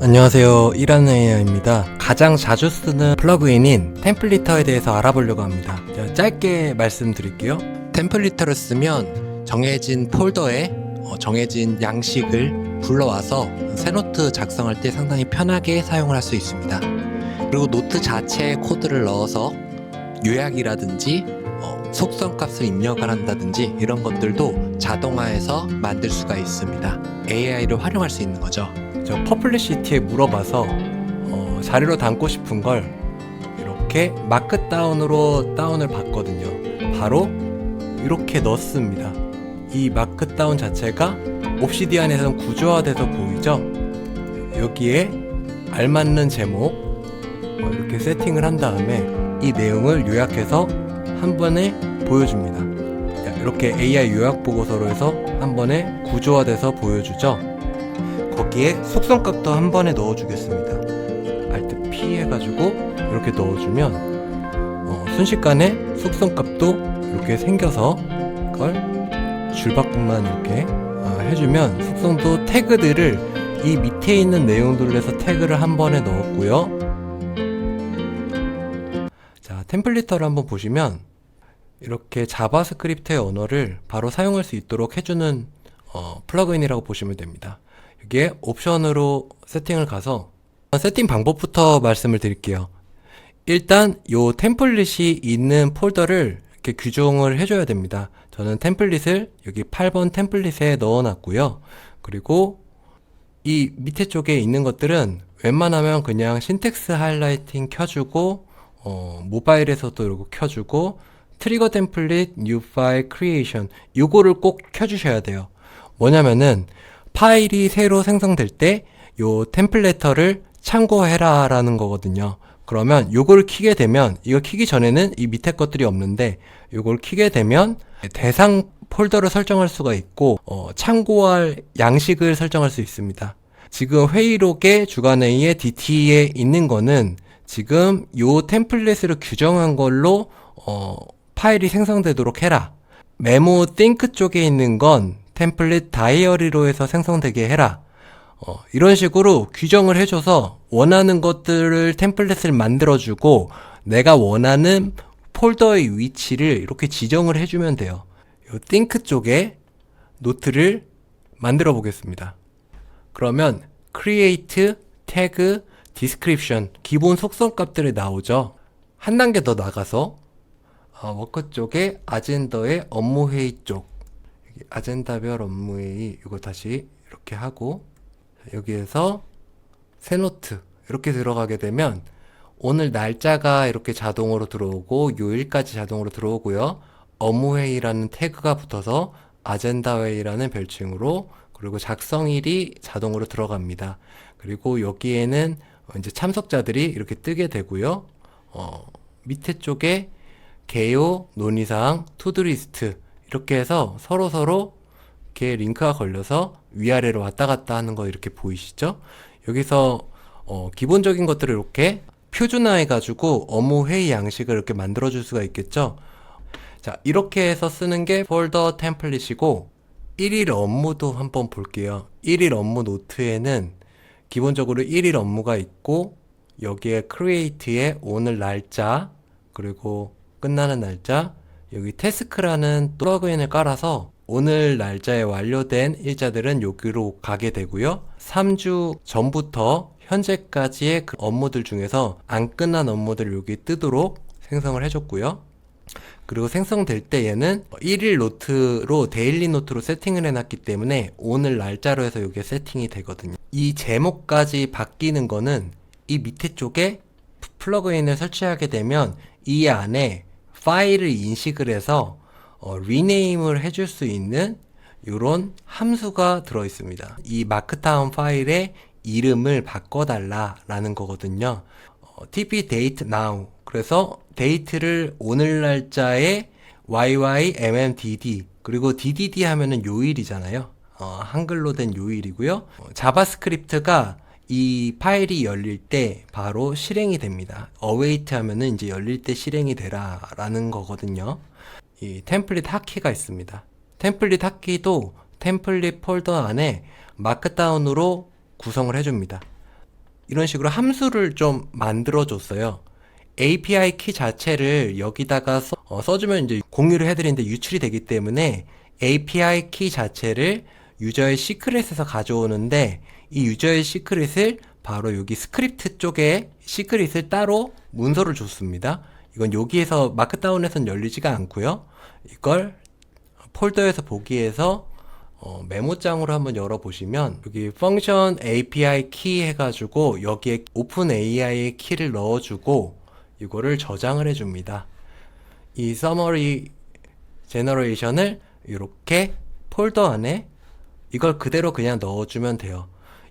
안녕하세요. 일하는 AI입니다. 가장 자주 쓰는 플러그인인 템플리터에 대해서 알아보려고 합니다. 자, 짧게 말씀드릴게요. 템플리터를 쓰면 정해진 폴더에 어, 정해진 양식을 불러와서 새 노트 작성할 때 상당히 편하게 사용을 할 수 있습니다. 그리고 노트 자체에 코드를 넣어서 요약이라든지 어, 속성 값을 입력을 한다든지 이런 것들도 자동화해서 만들 수가 있습니다. AI를 활용할 수 있는 거죠. 저 퍼플리시티에 물어봐서 어, 자료로 담고 싶은 걸 이렇게 마크 다운으로 다운을 받거든요. 바로 이렇게 넣습니다. 이 마크 다운 자체가 옵시디안에서는 구조화돼서 보이죠? 여기에 알맞는 제목 어, 이렇게 세팅을 한 다음에 이 내용을 요약해서 한 번에 보여줍니다. 자, 이렇게 AI 요약 보고서로 해서 한 번에 구조화돼서 보여주죠. 거기에 속성값도 한 번에 넣어주겠습니다. Alt P 해가지고 이렇게 넣어주면 어, 순식간에 속성값도 이렇게 생겨서 그걸 줄바꿈만 이렇게 어, 해주면 속성도 태그들을 이 밑에 있는 내용들로 해서 태그를 한 번에 넣었고요. 자, 템플리터를 한번 보시면 이렇게 자바스크립트의 언어를 바로 사용할 수 있도록 해주는 어, 플러그인이라고 보시면 됩니다. 여기에 옵션으로 세팅을 가서 세팅 방법부터 말씀을 드릴게요. 일단 요 템플릿이 있는 폴더를 이렇게 규정을 해줘야 됩니다. 저는 템플릿을 여기 8번 템플릿에 넣어놨고요. 그리고 이 밑에 쪽에 있는 것들은 웬만하면 그냥 신텍스 하이라이팅 켜주고 어, 모바일에서도 이거 켜주고 트리거 템플릿 뉴 파일 크리에이션 요거를 꼭 켜주셔야 돼요. 뭐냐면은 파일이 새로 생성될 때 요 템플레터를 참고해라 라는 거거든요. 그러면 요걸 키게 되면 이거 키기 전에는 이 밑에 것들이 없는데 요걸 키게 되면 대상 폴더를 설정할 수가 있고 어, 참고할 양식을 설정할 수 있습니다. 지금 회의록의 주간회의에 DT에 있는 거는 지금 요 템플릿으로 규정한 걸로 어, 파일이 생성되도록 해라. 메모 띵크 쪽에 있는 건 템플릿 다이어리로 해서 생성되게 해라. 어, 이런 식으로 규정을 해줘서 원하는 것들을 템플릿을 만들어주고 내가 원하는 폴더의 위치를 이렇게 지정을 해주면 돼요. 요 띵크 쪽에 노트를 만들어 보겠습니다. 그러면 create, tag, description 기본 속성 값들이 나오죠. 한 단계 더 나가서 어, 워커 쪽에 아젠더의 업무 회의 쪽 아젠다별 업무 회의 이거 다시 이렇게 하고 여기에서 새 노트 이렇게 들어가게 되면 오늘 날짜가 이렇게 자동으로 들어오고 요일까지 자동으로 들어오고요. 업무회의라는 태그가 붙어서 아젠다회의라는 별칭으로 그리고 작성일이 자동으로 들어갑니다. 그리고 여기에는 이제 참석자들이 이렇게 뜨게 되고요. 어, 밑에 쪽에 개요, 논의사항, 투두리스트 이렇게 해서 서로 서로 이렇게 링크가 걸려서 위아래로 왔다 갔다 하는 거 이렇게 보이시죠? 여기서 어, 기본적인 것들을 이렇게 표준화해 가지고 업무 회의 양식을 이렇게 만들어 줄 수가 있겠죠? 자, 이렇게 해서 쓰는 게 폴더 템플릿이고 1일 업무도 한번 볼게요. 1일 업무 노트에는 기본적으로 1일 업무가 있고 여기에 create에 오늘 날짜 그리고 끝나는 날짜 여기 태스크라는 플러그인을 깔아서 오늘 날짜에 완료된 일자들은 여기로 가게 되고요. 3주 전부터 현재까지의 그 업무들 중에서 안 끝난 업무들을 여기 뜨도록 생성을 해줬고요. 그리고 생성될 때 얘는 1일 노트로 데일리 노트로 세팅을 해놨기 때문에 오늘 날짜로 해서 이게 세팅이 되거든요. 이 제목까지 바뀌는 거는 이 밑에 쪽에 플러그인을 설치하게 되면 이 안에 파일을 인식을 해서 어, 리네임을 해줄 수 있는 이런 함수가 들어 있습니다. 이 마크다운 파일의 이름을 바꿔달라라는 거거든요. 어, tp date now. 그래서 데이트를 오늘 날짜에 YYMMDD 그리고 DDD 하면은 요일이잖아요. 어, 한글로 된 요일이고요. 어, 자바스크립트가 이 파일이 열릴 때 바로 실행이 됩니다. await 하면은 이제 열릴 때 실행이 되라 라는 거거든요. 이 템플릿 하키가 있습니다. 템플릿 하키도 템플릿 폴더 안에 마크다운으로 구성을 해줍니다. 이런 식으로 함수를 좀 만들어줬어요. API 키 자체를 여기다가 써, 어, 써주면 이제 공유를 해드리는데 유출이 되기 때문에 API 키 자체를 유저의 시크릿에서 가져오는데 이 유저의 시크릿을 바로 여기 스크립트 쪽에 시크릿을 따로 문서를 줬습니다. 이건 여기에서 마크다운에선 열리지가 않고요. 이걸 폴더에서 보기에서 어, 메모장으로 한번 열어보시면 여기 펑션 API 키 해가지고 여기에 오픈 AI의 키를 넣어주고 이거를 저장을 해줍니다. 이 서머리 제너레이션을 이렇게 폴더 안에 이걸 그대로 그냥 넣어주면 돼요.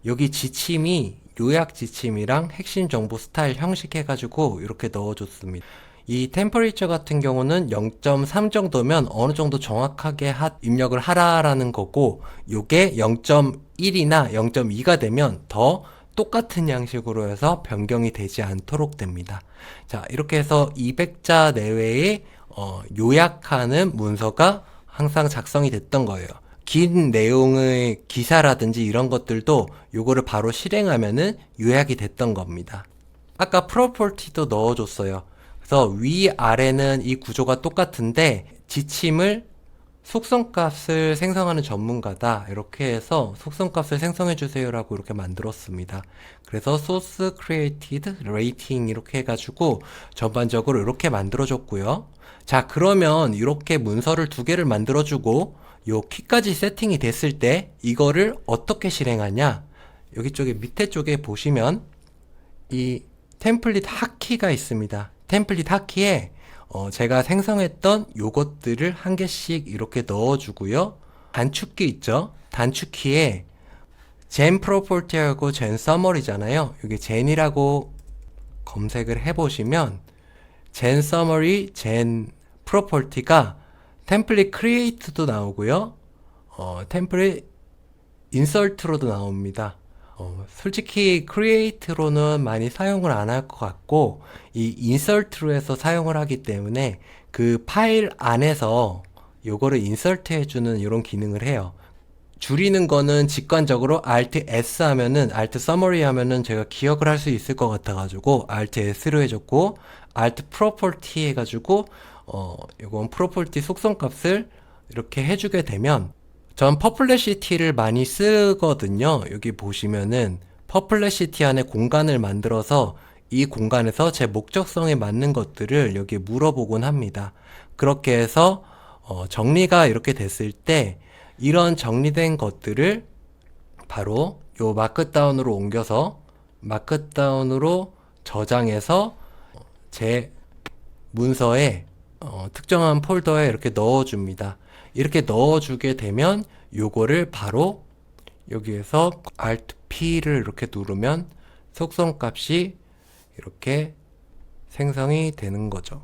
여기 지침이 요약 지침이랑 핵심 정보 스타일 형식 해가지고 이렇게 넣어줬습니다. 이 템퍼레이처 같은 경우는 0.3 정도면 어느 정도 정확하게 하- 입력을 하라라는 거고 요게 0.1이나 0.2가 되면 더 똑같은 양식으로 해서 변경이 되지 않도록 됩니다. 자, 이렇게 해서 200자 내외에 어, 요약하는 문서가 항상 작성이 됐던 거예요. 긴 내용의 기사라든지 이런 것들도 요거를 바로 실행하면은 요약이 됐던 겁니다. 아까 프로퍼티도 넣어줬어요. 그래서 위 아래는 이 구조가 똑같은데 지침을 속성값을 생성하는 전문가다 이렇게 해서 속성값을 생성해 주세요라고 이렇게 만들었습니다. 그래서 source created rating 이렇게 해가지고 전반적으로 이렇게 만들어줬고요. 자 그러면 이렇게 문서를 두 개를 만들어주고 요 키까지 세팅이 됐을 때 이거를 어떻게 실행하냐? 여기 쪽에 밑에 쪽에 보시면 이 템플릿 하키가 있습니다. 템플릿 하키에 어, 제가 생성했던 요것들을 한 개씩 이렇게 넣어주고요. 단축키 있죠? 단축키에 젠 프로퍼티하고 젠 서머리잖아요. 여기 젠이라고 검색을 해보시면 젠 서머리, 젠 프로퍼티가 템플릿 크리에이트도 나오고요. 어, 템플릿 인설트로도 나옵니다. 어, 솔직히 크리에이트로는 많이 사용을 안 할 것 같고 이 인설트로 해서 사용을 하기 때문에 그 파일 안에서 요거를 인설트 해주는 이런 기능을 해요. 줄이는 거는 직관적으로 Alt S 하면은 Alt Summary 하면은 제가 기억을 할 수 있을 것 같아가지고 Alt S로 해줬고 Alt Property 해가지고 어 이건 Property 속성 값을 이렇게 해주게 되면 전 퍼플레시티를 많이 쓰거든요. 여기 보시면은 퍼플레시티 안에 공간을 만들어서 이 공간에서 제 목적성에 맞는 것들을 여기 물어보곤 합니다. 그렇게 해서 어, 정리가 이렇게 됐을 때 이런 정리된 것들을 바로 요 마크다운으로 옮겨서 마크다운으로 저장해서 제 문서에 어, 특정한 폴더에 이렇게 넣어줍니다. 이렇게 넣어주게 되면 요거를 바로 여기에서 Alt P를 이렇게 누르면 속성 값이 이렇게 생성이 되는 거죠.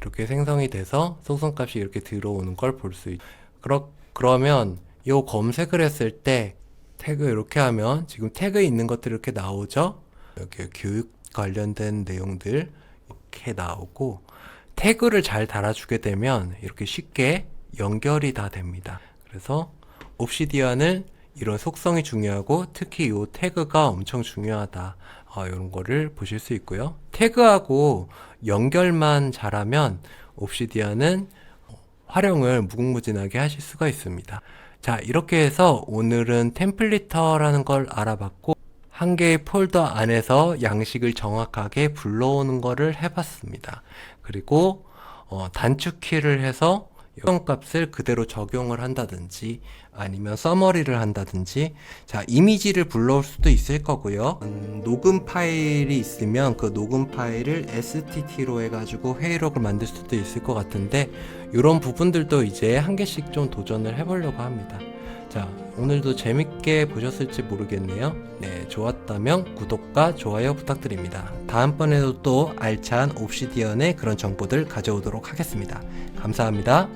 이렇게 생성이 돼서 속성 값이 이렇게 들어오는 걸 볼 수 있죠. 그러, 그러면 요 검색을 했을 때 태그 이렇게 하면 지금 태그에 있는 것들이 이렇게 나오죠. 이렇게 교육 관련된 내용들 이렇게 나오고 태그를 잘 달아주게 되면 이렇게 쉽게 연결이 다 됩니다. 그래서 옵시디언은 이런 속성이 중요하고 특히 이 태그가 엄청 중요하다. 어, 이런 거를 보실 수 있고요. 태그하고 연결만 잘하면 옵시디언은 활용을 무궁무진하게 하실 수가 있습니다. 자, 이렇게 해서 오늘은 템플리터라는 걸 알아봤고 한 개의 폴더 안에서 양식을 정확하게 불러오는 거를 해봤습니다. 그리고 어, 단축키를 해서 값을 그대로 적용을 한다든지 아니면 서머리를 한다든지 자 이미지를 불러올 수도 있을 거고요. 음, 녹음 파일이 있으면 그 녹음 파일을 STT로 해가지고 회의록을 만들 수도 있을 것 같은데 이런 부분들도 이제 한 개씩 좀 도전을 해보려고 합니다 자 오늘도 재밌게 보셨을지 모르겠네요. 네 좋았다면 구독과 좋아요 부탁드립니다. 다음번에도 또 알찬 옵시디언의 그런 정보들 가져오도록 하겠습니다. 감사합니다